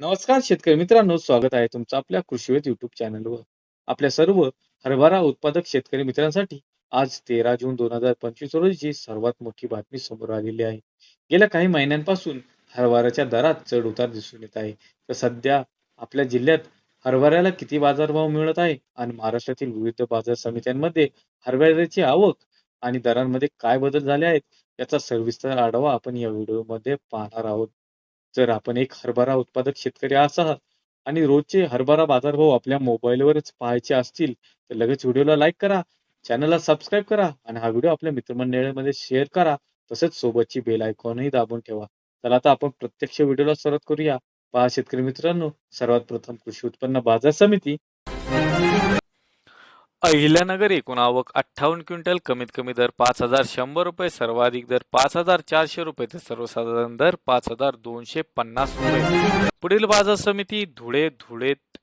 नमस्कार शेतकरी मित्रांनो स्वागत आहे तुमचं आपल्या कृषीवेद युट्यूब चॅनलवर आपल्या सर्व हरभरा उत्पादक शेतकरी मित्रांसाठी आज तेरा जून दोन हजार पंचवीस रोजीची सर्वात मोठी बातमी समोर आलेली आहे. गेल्या काही महिन्यांपासून हरभऱ्याच्या दरात चढ उतार दिसून येत आहे. तर सध्या आपल्या जिल्ह्यात हरभऱ्याला किती बाजारभाव मिळत आहे आणि महाराष्ट्रातील विविध बाजार समित्यांमध्ये हरभऱ्याची आवक आणि दरांमध्ये काय बदल झाले आहेत याचा सविस्तर आढावा आपण या व्हिडिओमध्ये पाहणार आहोत. जर आपण एक हरभरा उत्पादक शेतकरी असाल आणि रोजचे हरभरा बाजारभाव आपल्या मोबाईलवरच पाहायचे असतील तर लगेच व्हिडिओला लाईक करा चॅनलला सबस्क्राईब करा आणि हा व्हिडिओ आपल्या मित्रमंडळामध्ये शेअर करा. तसेच सोबतची बेल आयकॉनही दाबून ठेवा. तर आता आपण प्रत्यक्ष व्हिडिओला सुरुवात करूया. पहा शेतकरी मित्रांनो सर्वात प्रथम कृषी उत्पन्न बाजार समिती. अहिल्यानगर एकूण आवक अठ्ठावन्न क्विंटल कमीत कमी दर पाच हजार शंभर रुपये सर्वाधिक दर पाच हजार चारशे रुपये तर सर्वसाधारण दर पाच हजार दोनशे पन्नास रुपये. पुढील बाजार समिती धुळे धुळेत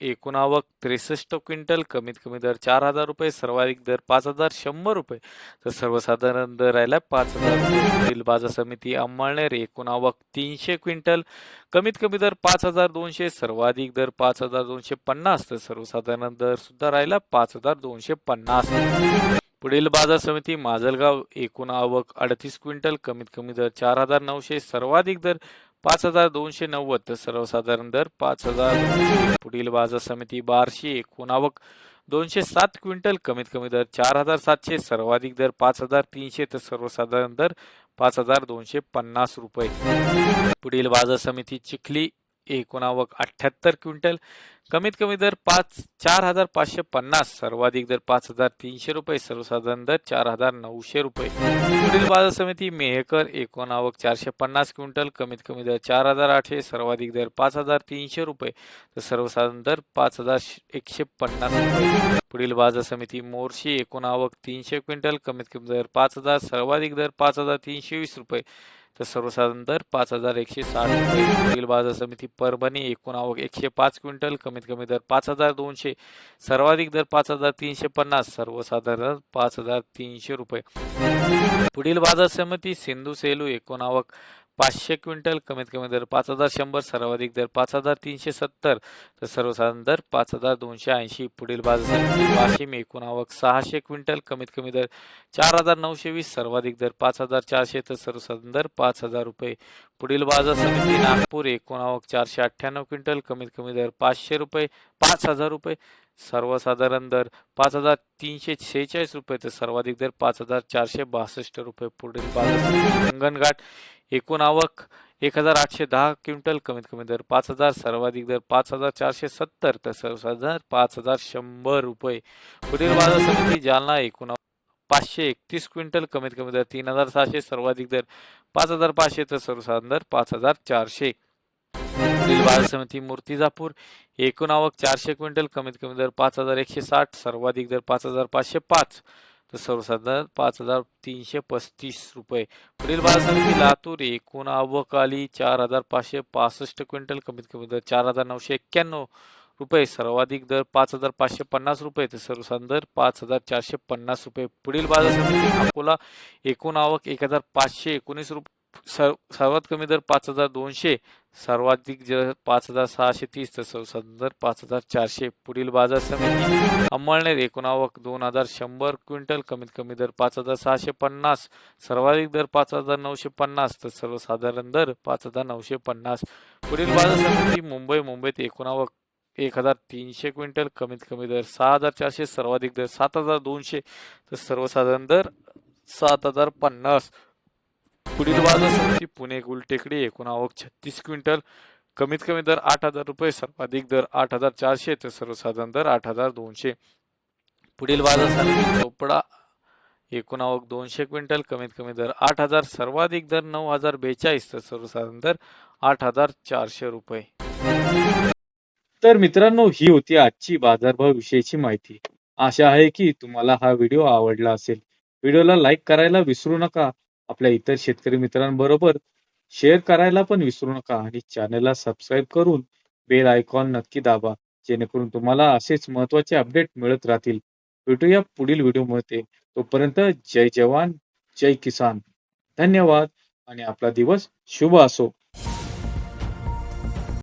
एकूण आवक त्रेसष्ट क्विंटल कमीत कमी दर चार हजार रुपये सर्वाधिक दर पाच हजार शंभर रुपये. तर सर्वसाधारण दर राहिला पाच हजार पुढील बाजार समिती अंमळनेर एकूण आवक तीनशे क्विंटल कमीत कमी दर पाच हजार दोनशे सर्वाधिक दर पाच हजार दोनशे पन्नास. तर सर्वसाधारण दर सुद्धा राहिला पाच हजार दोनशे पन्नास. पुढील बाजार समिती माजलगाव एकूण आवक अडतीस क्विंटल कमीत कमी दर चार हजार नऊशे सर्वाधिक दर पाच हजार दोनशे नव्वद तर सर्वसाधारण दर पाच हजार. पुढील बाजार समिती बारशे एकूण आवक दोनशे सात क्विंटल कमीत कमी दर चार हजार सातशे. सर्वाधिक दर पाच हजार तीनशे. तर सर्वसाधारण दर पाच हजार दोनशे पन्नास रुपये. पुढील बाजार समिती चिखली. एकूण आवक अठ्ठ्याहत्तर क्विंटल. कमीत कमी दर पाच चार हजार पाचशे पन्नास सर्वाधिक दर पाच हजार तीनशे रुपये सर्वसाधारण दर चार हजार नऊशे रुपये. पुढील बाजार समिती मेहकर एकूण आवक चारशे पन्नास क्विंटल कमीत कमी दर चार हजार आठशे सर्वाधिक दर पाच हजार तीनशे रुपये तर सर्वसाधारण दर पाच हजार एकशे पन्नास रुपये. पुढील बाजार समिती मोर्शी एकूण आवक तीनशे क्विंटल कमीत कमी दर पाच हजार सर्वाधिक दर पाच हजार तीनशे वीस रुपये तर सर्वसाधारण दर पाच हजार एकशे साठ रुपये. पुढील बाजार समिती परभणी एकूण आवक एकशे पाच क्विंटल कमीत कमी दर पाच हजार दोनशे. सर्वाधिक दर पाच हजार तीनशे पन्नास सर्वसाधारण पाच हजार तीनशे रुपये. पुढील बाजार समिती सिंधू सेलू एकूण आवक पाचशे क्विंटल कमीत कमी दर पाच हजार शंभर सर्वाधिक दर पाच हजार तीनशे सत्तर तर सर्वसाधारण दर पाच हजार दोनशे ऐंशी. पुढील बाजार वाशिम एकूण आवक सहाशे क्विंटल कमीत कमी दर चार हजार नऊशे वीस सर्वाधिक दर पाच हजार चारशे तर सर्वसाधारण दर पाच हजार रुपये. पुढील बाजार समिती नागपूर एकूण आवक चारशे अठ्ठ्याण्णव क्विंटल कमीत कमी दर पाचशे रुपये पाच हजार रुपये. सर्वसाधारण दर पाच हजार तीनशे शेहेचाळीस रुपये तर सर्वाधिक दर पाच हजार चारशे बासष्ट रुपये. पुढील बाजार हिंगणघाट एकूण आवक एक हजार आठशे दहा क्विंटल कमीत कमी दर पाच हजार सर्वाधिक दर पाच हजार चारशे सत्तर तर सर्वसाधारण पाच हजार शंभर रुपये. पुढील बाजार समिती जालना एकूण पाचशे एकतीस क्विंटल कमीत कमी दर तीन हजार सहाशे सर्वाधिक दर पाच हजार पाचशे तर सर्वसाधारण दर पाच हजार चारशे पुढील बाजार समिती मूर्तिजापूर एकूण आवक चारशे क्विंटल कमीत कमी दर पाच हजार एकशे साठ सर्वाधिक दर पाच हजार पाचशे पाच. तर सर्वसाधारण पाच हजार तीनशे पस्तीस रुपये. पुढील बाजार समिती लातूर एकूण आवक आली चार हजार पाचशे पासष्ट क्विंटल कमीत कमी दर चार हजार नऊशे एक्क्याण्णव रुपये. सर्वाधिक दर पाच हजार पाचशे पन्नास रुपये तर सर्वसाधारण दर पाच हजार चारशे पन्नास रुपये. पुढील बाजार समिती अकोला एकूण आवक एक हजार पाचशे एकोणीस रुपये सर्वात कमी दर पाच हजार दोनशे सर्वाधिक जर पाच हजार सहाशे तीस तर सर्वसाधारण पाच हजार चारशे पुढील बाजार समिती. अंमळनेर एकोणावक दोन हजार शंभर क्विंटल कमीत कमी दर पाच हजार सहाशे पन्नास सर्वाधिक दर पाच हजार नऊशे पन्नास तर सर्वसाधारण दर पाच हजार नऊशे पन्नास. पुढील बाजार समिती मुंबई मुंबईत एकोणावक एक हजार तीनशे क्विंटल कमीत कमी दर सहा हजार चारशे सर्वाधिक दर सात हजार दोनशे तर सर्वसाधारण दर सात हजार पन्नास. पुढील बाजार समिती पुणे गुलटेकडी एकूण आवक छत्तीस क्विंटल कमीत कमी दर आठ हजार रुपये सर्वाधिक दर आठ हजार चारशे तर सर्वसाधारण दर आठ हजार दोनशे. पुढील बाजार समिती चोपडा एकूण आवक दोनशे क्विंटल कमीत कमी दर आठ हजार सर्वाधिक दर नऊ हजार बेचाळीस तर सर्वसाधारण दर आठ हजार चारशे रुपये. तर मित्रांनो ही होती आजची बाजारभाव विषयीची माहिती. आशा आहे की तुम्हाला हा व्हिडिओ आवडला असेल. व्हिडिओला लाईक करायला विसरू नका. आपल्या इतर शेतकरी मित्रांबरोबर शेअर करायला पण विसरू नका आणि चॅनलला सबस्क्राईब करून बेल आयकॉन नक्की दाबा जेणेकरून तुम्हाला असेच महत्त्वाचे अपडेट मिळत राहतील. भेटूया पुढील व्हिडिओमध्ये तोपर्यंत जय जवान जय किसान. धन्यवाद आणि आपला दिवस शुभ असो.